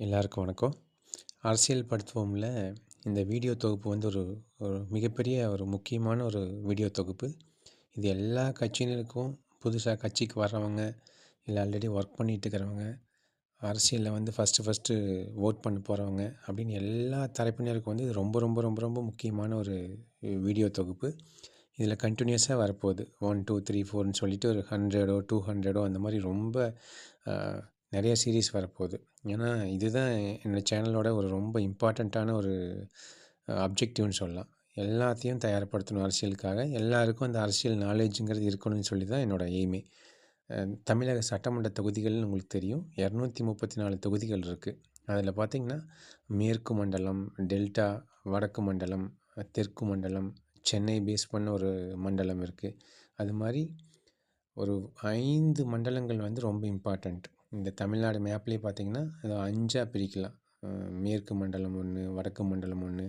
எல்லாருக்கும் வணக்கம். அரசியல் படுத்துவோம்ல இந்த வீடியோ தொகுப்பு வந்து ஒரு ஒரு மிகப்பெரிய ஒரு முக்கியமான ஒரு வீடியோ தொகுப்பு. இது எல்லா கட்சியினருக்கும் புதுசாக கட்சிக்கு வர்றவங்க இல்லை ஆல்ரெடி ஒர்க் பண்ணிகிட்டு இருக்கிறவங்க அரசியலில் வந்து ஃபஸ்ட்டு ஃபஸ்ட்டு ஓட் பண்ண போகிறவங்க அப்படின்னு எல்லா தரப்பினருக்கும் வந்து இது ரொம்ப ரொம்ப ரொம்ப ரொம்ப முக்கியமான ஒரு வீடியோ தொகுப்பு. இதில் கண்டினியூஸாக வரப்போகுது. ஒன் டூ த்ரீ ஃபோர்னு சொல்லிட்டு ஒரு ஹண்ட்ரடோ டூ ஹண்ட்ரடோ அந்த மாதிரி ரொம்ப நிறைய சீரீஸ் வரப்போகுது. ஏன்னா இதுதான் என்னோட சேனலோட ஒரு ரொம்ப இம்பார்ட்டண்ட்டான ஒரு அப்ஜெக்டிவ்னு சொல்லலாம். எல்லாத்தையும் தயார்படுத்தணும் அரசியலுக்காக. எல்லாருக்கும் அந்த அரசியல் நாலேஜுங்கிறது இருக்கணும்னு சொல்லி தான் என்னோடய எய்மே தமிழக சட்டமன்ற தொகுதிகள்னு உங்களுக்கு தெரியும். இரநூத்தி முப்பத்தி நாலு தொகுதிகள் இருக்குது அதில் பார்த்திங்கன்னா மேற்கு மண்டலம் டெல்டா வடக்கு மண்டலம் தெற்கு மண்டலம் சென்னை பேஸ் பண்ண ஒரு மண்டலம் இருக்குது அது மாதிரி ஒரு ஐந்து மண்டலங்கள் வந்து ரொம்ப இம்பார்ட்டண்ட் இந்த தமிழ்நாடு மேப்லேயே பார்த்தீங்கன்னா அதை அஞ்சாக பிரிக்கலாம். மேற்கு மண்டலம் ஒன்று வடக்கு மண்டலம் ஒன்று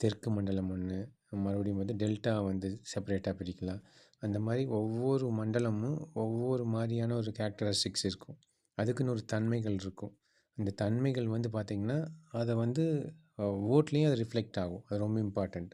தெற்கு மண்டலம் ஒன்று மறுபடியும் வந்து டெல்டா வந்து செப்பரேட்டாக பிரிக்கலாம். அந்த மாதிரி ஒவ்வொரு மண்டலமும் ஒவ்வொரு மாதிரியான ஒரு கேரக்டரிஸ்டிக்ஸ் இருக்கும். அதுக்குன்னு ஒரு தன்மைகள் இருக்கும். அந்த தன்மைகள் வந்து பார்த்திங்கன்னா அதை வந்து ஓட்லேயும் அது ரிஃப்ளெக்ட் ஆகும். அது ரொம்ப இம்பார்ட்டண்ட்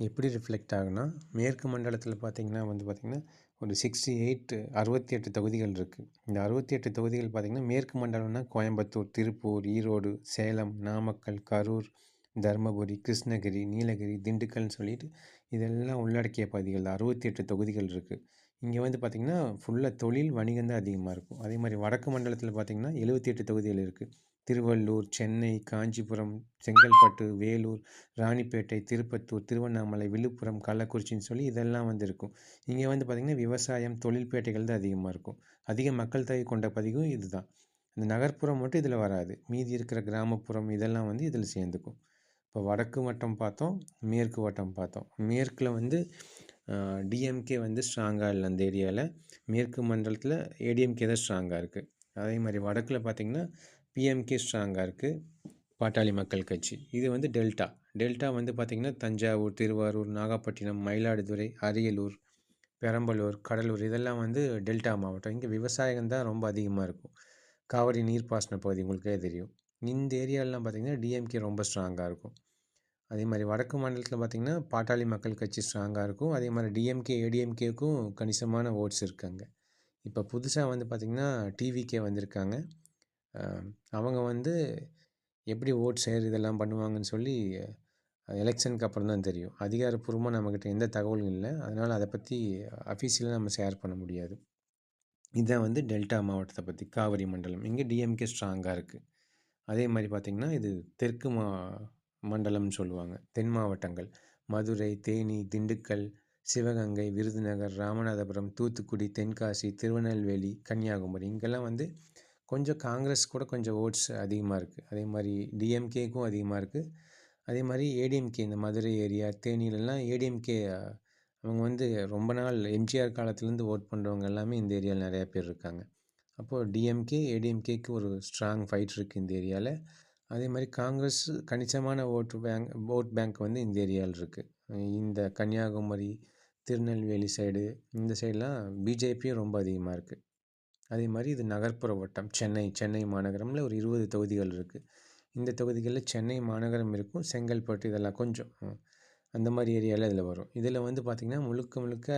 எப்படி ரிஃப்ளெக்ட் ஆகுனா மேற்கு மண்டலத்தில் பார்த்திங்கன்னா வந்து பார்த்திங்கன்னா ஒரு சிக்ஸ்டி எயிட் அறுபத்தி எட்டு தொகுதிகள் இருக்குது இந்த அறுபத்தி எட்டு தொகுதிகள் பார்த்திங்கன்னா மேற்கு மண்டலம்னா கோயம்புத்தூர் திருப்பூர் ஈரோடு சேலம் நாமக்கல் கரூர் தருமபுரி கிருஷ்ணகிரி நீலகிரி திண்டுக்கல்னு சொல்லிட்டு இதெல்லாம் உள்ளடக்கிய பகுதிகள் அறுபத்தி எட்டு தொகுதிகள் இருக்குது இங்கே வந்து பார்த்திங்கன்னா ஃபுல்லாக தொழில் வணிகம் தான் அதிகமாக இருக்கும். அதே மாதிரி வடக்கு மண்டலத்தில் பார்த்திங்கன்னா எழுபத்தி எட்டு தொகுதிகள் இருக்குது திருவள்ளூர் சென்னை காஞ்சிபுரம் செங்கல்பட்டு வேலூர் ராணிப்பேட்டை திருப்பத்தூர் திருவண்ணாமலை விழுப்புரம் கள்ளக்குறிச்சின்னு சொல்லி இதெல்லாம் வந்து இருக்கும் இங்கே வந்து பார்த்திங்கன்னா விவசாயம் தொழில்பேட்டைகள் தான் அதிகமாக இருக்கும். அதிக மக்கள் தொகை கொண்ட பதிவும் இதுதான். இந்த நகர்ப்புறம் மட்டும் இதில் வராது. மீதி இருக்கிற கிராமப்புறம் இதெல்லாம் வந்து இதில் சேர்ந்துக்கும். இப்போ வடக்கு வட்டம் பார்த்தோம் மேற்கு வட்டம் பார்த்தோம். மேற்கில் வந்து டிஎம்கே வந்து ஸ்ட்ராங்காக இல்லை அந்த ஏரியாவில் மேற்கு மண்டலத்தில் ஏடிஎம்கே தான் ஸ்ட்ராங்காக இருக்குது அதே மாதிரி வடக்கில் பார்த்திங்கன்னா பிஎம்கே ஸ்ட்ராங்காக இருக்குது பாட்டாளி மக்கள் கட்சி. இது வந்து டெல்டா. டெல்டா வந்து பார்த்திங்கன்னா தஞ்சாவூர் திருவாரூர் நாகப்பட்டினம் மயிலாடுதுறை அரியலூர் பெரம்பலூர் கடலூர் இதெல்லாம் வந்து டெல்டா மாவட்டம். இங்கே விவசாயம் தான் ரொம்ப அதிகமாக இருக்கும். காவிரி நீர்ப்பாசன பகுதி உங்களுக்கே தெரியும். இந்த ஏரியாலெலாம் பார்த்திங்கன்னா டிஎம்கே ரொம்ப ஸ்ட்ராங்காக இருக்கும். அதே மாதிரி வடக்கு மாநிலத்தில் பார்த்திங்கன்னா பாட்டாளி மக்கள் கட்சி ஸ்ட்ராங்காக இருக்கும். அதே மாதிரி டிஎம்கே ஏடிஎம்கேக்கும் கணிசமான ஓட்ஸ் இருக்காங்க இப்போ புதுசாக வந்து பார்த்திங்கன்னா டிவிகே வந்திருக்காங்க. அவங்க வந்து எப்படி ஓட் ஷேர் இதெல்லாம் பண்ணுவாங்கன்னு சொல்லி எலெக்ஷனுக்கு அப்புறம் தான் தெரியும். அதிகாரப்பூர்வமாக நம்மக்கிட்ட எந்த தகவலும் இல்லை. அதனால் அதை பற்றி அஃபீஷியலாக நம்ம ஷேர் பண்ண முடியாது. இதுதான் வந்து டெல்டா மாவட்டத்தை பற்றி காவிரி மண்டலம். இங்கே டிஎம்கே ஸ்ட்ராங்காக இருக்குது அதே மாதிரி பார்த்திங்கன்னா இது தெற்கு மா மண்டலம்னு சொல்லுவாங்க. தென் மாவட்டங்கள். மதுரை தேனி திண்டுக்கல் சிவகங்கை விருதுநகர் ராமநாதபுரம் தூத்துக்குடி தென்காசி திருநெல்வேலி கன்னியாகுமரி. இங்கெல்லாம் வந்து கொஞ்சம் காங்கிரஸ் கூட கொஞ்சம் ஓட்ஸ் அதிகமாக இருக்குது அதே மாதிரி டிஎம்கேக்கும் அதிகமாக இருக்குது அதே மாதிரி ஏடிஎம்கே இந்த மதுரை ஏரியா தேனியிலலாம் ஏடிஎம்கே அவங்க வந்து ரொம்ப நாள் எம்ஜிஆர் காலத்துலேருந்து ஓட் பண்ணுறவங்க எல்லாமே இந்த ஏரியாவில் நிறையா பேர் இருக்காங்க. அப்போது டிஎம்கே ஏடிஎம்கேக்கு ஒரு ஸ்ட்ராங் ஃபைட் இருக்குது இந்த ஏரியாவில் அதே மாதிரி காங்கிரஸ் கணிசமான ஓட்டு பேங்க் ஓட் பேங்க் வந்து இந்த ஏரியாவில் இருக்குது இந்த கன்னியாகுமரி திருநெல்வேலி சைடு இந்த சைடெலாம் பிஜேபியும் ரொம்ப அதிகமாக இருக்குது அதே மாதிரி இது நகர்ப்புற வட்டம். சென்னை சென்னை மாநகரமில் ஒரு இருபது தொகுதிகள் இருக்குது இந்த தொகுதிகளில் சென்னை மாநகரம் இருக்கும் செங்கல்பட்டு இதெல்லாம் கொஞ்சம். அந்த மாதிரி ஏரியாவில் இதில் வரும். இதில் வந்து பார்த்திங்கன்னா முழுக்க முழுக்க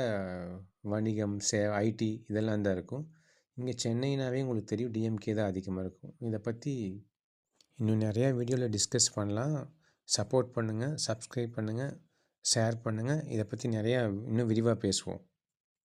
வணிகம் சே ஐடி இதெல்லாம் தான் இருக்கும். இங்கே சென்னைனாவே உங்களுக்கு தெரியும் டிஎம்கே தான் அதிகமாக இருக்கும். இதை பற்றி இன்னும் நிறையா வீடியோவில் டிஸ்கஸ் பண்ணலாம். சப்போர்ட் பண்ணுங்கள் சப்ஸ்கிரைப் பண்ணுங்கள் ஷேர் பண்ணுங்கள் இதை பற்றி நிறையா இன்னும் விரிவாக பேசுவோம்.